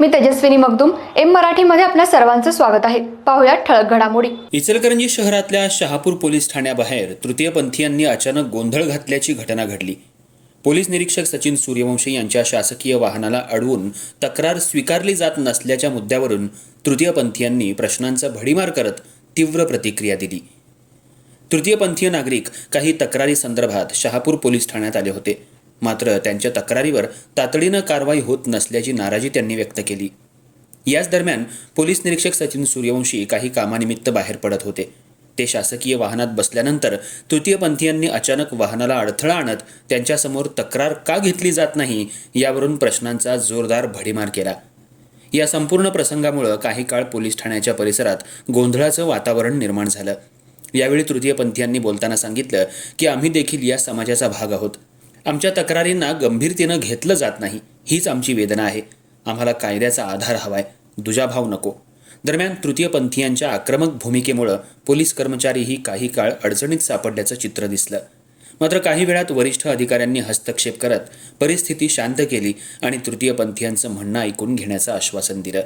मी Tejaswini Magdum M मराठीमध्ये आपल्या सर्वांचं स्वागत आहे. पाहुयात ठळक घडामोडी. इचलकरंजी शहरातल्या शहापूर पोलीस ठाण्याबाहेर तृतीयपंथीयांनी अचानक गोंधळ घातल्याची घटना घडली. पोलीस निरीक्षक सचिन सूर्यवंशी यांच्या शासकीय वाहनाला अडवून तक्रार स्वीकारली जात नसल्याच्या मुद्द्यावरून तृतीयपंथीयांनी प्रश्नांचा भडीमार करत तीव्र प्रतिक्रिया दिली. तृतीयपंथीय नागरिक काही तक्रारी संदर्भात शहापूर पोलीस ठाण्यात आले होते. मात्र त्यांच्या तक्रारीवर तातडीनं कारवाई होत नसल्याची नाराजी त्यांनी व्यक्त केली. याच दरम्यान पोलीस निरीक्षक सचिन सूर्यवंशी काही कामानिमित्त बाहेर पडत होते. ते शासकीय वाहनात बसल्यानंतर तृतीयपंथीयांनी अचानक वाहनाला अडथळा आणत त्यांच्यासमोर तक्रार का घेतली जात नाही यावरून प्रश्नांचा जोरदार भडीमार केला. या संपूर्ण प्रसंगामुळं काही काळ पोलीस ठाण्याच्या परिसरात गोंधळाचं वातावरण निर्माण झालं. यावेळी तृतीयपंथीयांनी बोलताना सांगितलं की आम्ही देखील या समाजाचा भाग आहोत. आमच्या तक्रारींना गंभीरतेनं घेतलं जात नाही हीच आमची वेदना आहे. आम्हाला कायद्याचा आधार हवाय दुजाभाव नको. दरम्यान तृतीयपंथीयांच्या आक्रमक भूमिकेमुळं पोलीस कर्मचारीही काही काळ अडचणीत सापडल्याचं चित्र दिसलं. मात्र काही वेळात वरिष्ठ अधिकाऱ्यांनी हस्तक्षेप करत परिस्थिती शांत केली आणि तृतीयपंथीयांचं म्हणणं ऐकून घेण्याचं आश्वासन दिलं.